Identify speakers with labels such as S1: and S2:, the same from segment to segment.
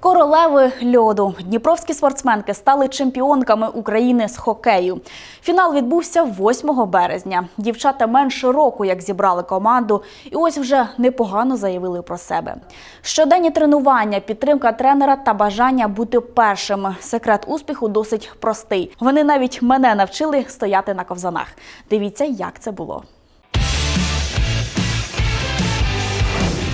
S1: Королеви льоду дніпровські спортсменки стали чемпіонками України з хокею. Фінал відбувся 8 березня. Дівчата менше року, як зібрали команду, і ось вже непогано заявили про себе. Щоденні тренування, підтримка тренера та бажання бути першими. Секрет успіху досить простий. Вони навіть мене навчили стояти на ковзанах. Дивіться, як це було.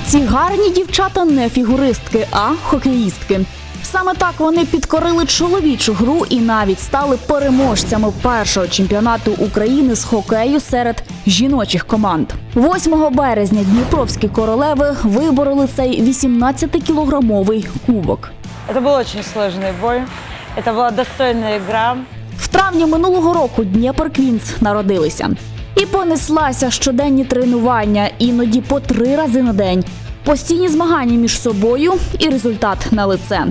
S1: Ці гарні дівчата не фігуристки, а хокеїстки. Саме так вони підкорили чоловічу гру і навіть стали переможцями першого чемпіонату України з хокею серед жіночих команд. 8 березня дніпровські королеви вибороли цей 18-кілограмовий кубок.
S2: Это был очень сложный бой. Это была достойная игра.
S1: В травні минулого року Дніпр Квінс народилися. І понеслася щоденні тренування, іноді по три рази на день. Постійні змагання між собою і результат на лице.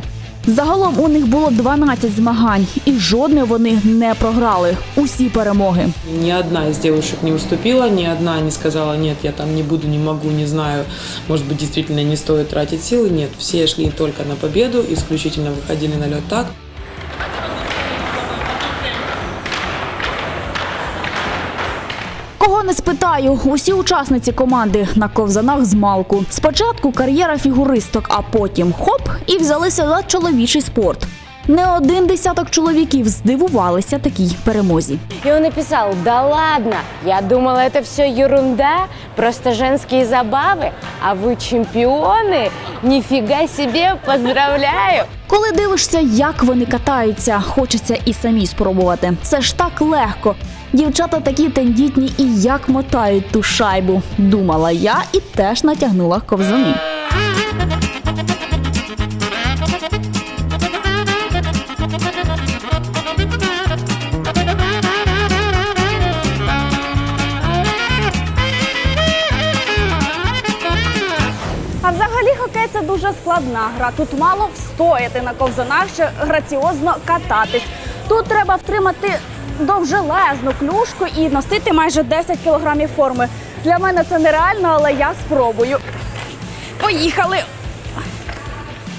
S1: Загалом у них було 12 змагань, і жодне вони не програли. Усі перемоги.
S3: Ни одна из девушек не уступила, ни одна не сказала, нет, я там не буду, не могу, не знаю, может быть, действительно не стоит тратить силы. Нет, все шли только на победу, исключительно выходили на лед так,
S1: Кого не спитаю, усі учасниці команди на ковзанах з малку. Спочатку кар'єра фігуристок, а потім хоп і взялися за чоловічий спорт. Не один десяток чоловіків здивувалися такій перемозі.
S4: И он написал, да ладно, я думала, это все ерунда, просто женские забавы, а вы чемпионы, нифига себе, поздравляю.
S1: Коли дивишся, як вони катаються, хочеться і самі спробувати. Це ж так легко. Дівчата такі тендітні і як мотають ту шайбу. Думала я і теж натягнула ковзани. А взагалі хокей це дуже складна гра. Тут мало встояти на ковзанах, ще граціозно кататись. Тут треба втримати довжелезну клюшку і носити майже 10 кілограмів форми. Для мене це нереально, але я спробую. Поїхали!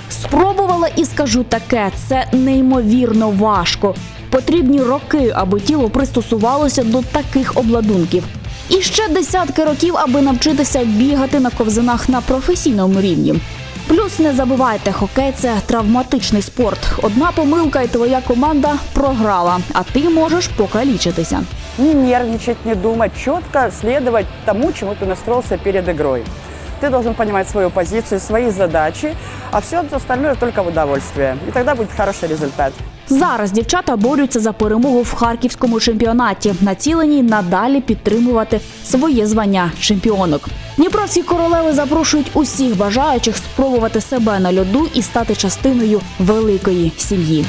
S1: Спробувала і скажу таке: це неймовірно важко. Потрібні роки, аби тіло пристосувалося до таких обладунків. І ще десятки років, аби навчитися бігати на ковзанах на професійному рівні. Плюс не забувайте, хокей це травматичний спорт. Одна помилка, і твоя команда програла, а ти можеш покалічитися.
S5: не нервничать, не думать, четко следовать тому, чему ты настроился перед игрой. Ты должен понимать свою позицию, свои задачи, а все остальное только в удовольствие. И тогда будет хороший результат.
S1: Зараз дівчата борються за перемогу в харківському чемпіонаті, націлені надалі підтримувати своє звання чемпіонок. Дніпровські королеви запрошують усіх бажаючих спробувати себе на льоду і стати частиною великої сім'ї.